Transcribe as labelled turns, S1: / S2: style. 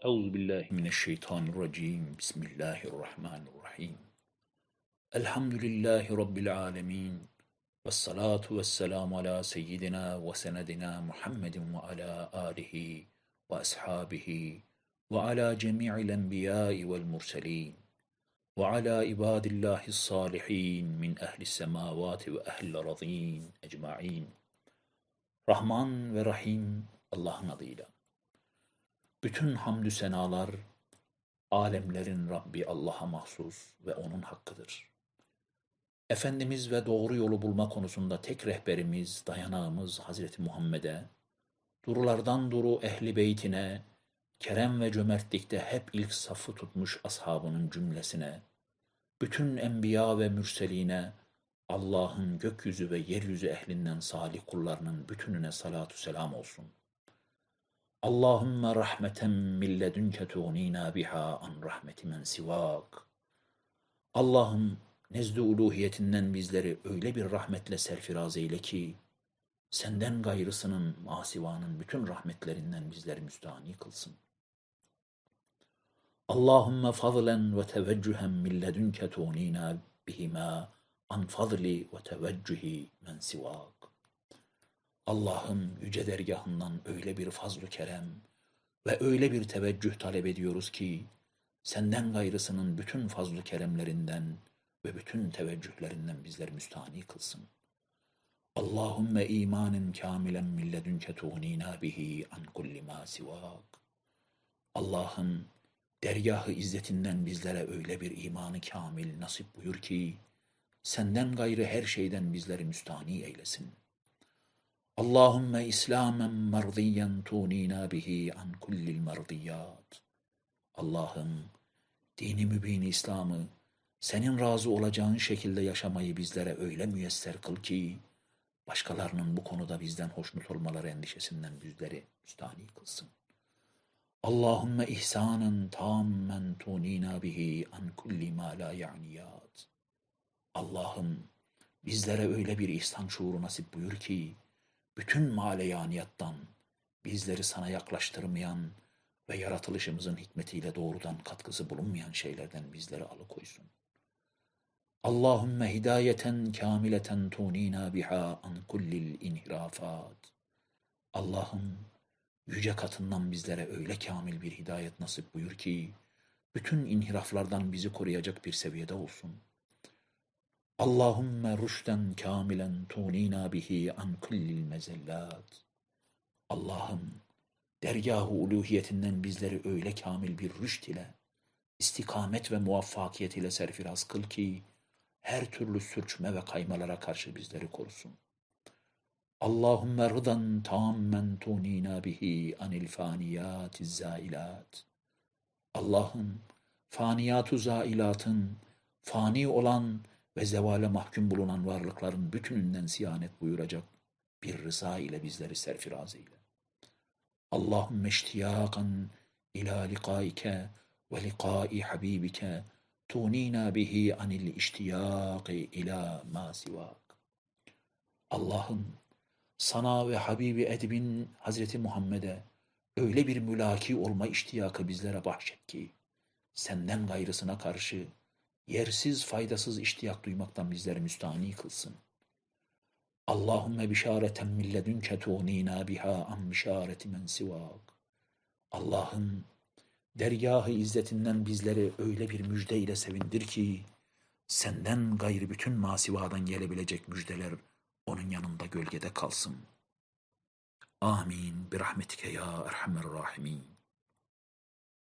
S1: أعوذ بالله من الشيطان الرجيم. بسم الله الرحمن الرحيم. الحمد لله رب العالمين والصلاة والسلام على سيدنا وسندنا محمد وعلى آله وأصحابه وعلى جميع الأنبياء والمرسلين وعلى عباد الله الصالحين من أهل السماوات وأهل الأرضين أجمعين. رحمن ورحيم الله Allah'ın. Bütün hamdü senalar alemlerin Rabbi Allah'a mahsus ve onun hakkıdır. Efendimiz ve doğru yolu bulma konusunda tek rehberimiz, dayanağımız Hazreti Muhammed'e, durulardan duru ehli beytine, kerem ve cömertlikte hep ilk safı tutmuş ashabının cümlesine, bütün enbiya ve mürseline, Allah'ın gökyüzü ve yeryüzü ehlinden salih kullarının bütününe salatu selam olsun. Allahümme rahmeten min ledünke tuğnina biha an rahmeti men sivak. Allah'ım nezd-i uluhiyetinden bizleri öyle bir rahmetle serfiraz eyle ki, senden gayrısının, masivanın bütün rahmetlerinden bizleri müstahni kılsın. Allahümme fadlen ve teveccühen min ledünke tuğnina bihima an fadli ve teveccühi men sivak. Allah'ın yüce dergahından öyle bir fazl-ı kerem ve öyle bir teveccüh talep ediyoruz ki, senden gayrısının bütün fazl-ı keremlerinden ve bütün teveccühlerinden bizleri müstahni kılsın. Allahümme imanen kamilen min ledünke tuğnina bihi an kulli ma sivak. Allah'ım dergahı izzetinden bizlere öyle bir imanı kamil nasip buyur ki, senden gayrı her şeyden bizleri müstahni eylesin. Allahümme İslamen merdiyen tunina bihi an kullil merdiyat. Allah'ım dini mübin İslam'ı senin razı olacağın şekilde yaşamayı bizlere öyle müyesser kıl ki başkalarının bu konuda bizden hoşnut olmaları endişesinden bizleri müstahni kılsın. Allahümme ihsanen tammen tunina bihi an kulli ma la ya'niyat. Allah'ım bizlere öyle bir ihsan şuuru nasip buyur ki bütün maleyaniyattan bizleri sana yaklaştırmayan ve yaratılışımızın hikmetiyle doğrudan katkısı bulunmayan şeylerden bizleri alıkoysun. Allahümme hidayeten kamileten tunina biha an kullil inhirafat. Allah'ım yüce katından bizlere öyle kamil bir hidayet nasip buyur ki, bütün inhiraflardan bizi koruyacak bir seviyede olsun. Allahümme rüşten kamilen tunina bihi an kullil mezellat. Allah'ım dergah-ı uluhiyetinden bizleri öyle kamil bir rüşt ile, istikamet ve muvaffakiyet ile serfiraz kıl ki, her türlü sürçme ve kaymalara karşı bizleri korusun. Allahümme rıdan tammen tunina bihi anil faniyatiz zailat. Allah'ım faniyatu zailatın, fani olan ve zevale mahkum bulunan varlıkların bütününden siyanet buyuracak bir rıza ile bizleri serfiraz eyle. Allahümme iştiyakan ila likaike ve likai habibike tunina bihi anil iştiyaki ila ma sivak. Allah'ım sana ve Habibi Edib'in Hazreti Muhammed'e öyle bir mülaki olma iştiyakı bizlere bahşet ki, senden gayrısına karşı yersiz faydasız iştiyak duymaktan bizleri müstahni kılsın. Allahümme bişareten milledünke tuğnina biha an bişareti men sivak. Allah'ım dergahı izzetinden bizleri öyle bir müjde ile sevindir ki, senden gayrı bütün masivadan gelebilecek müjdeler onun yanında gölgede kalsın. Amin. Bir rahmetike ya erhamer rahimin.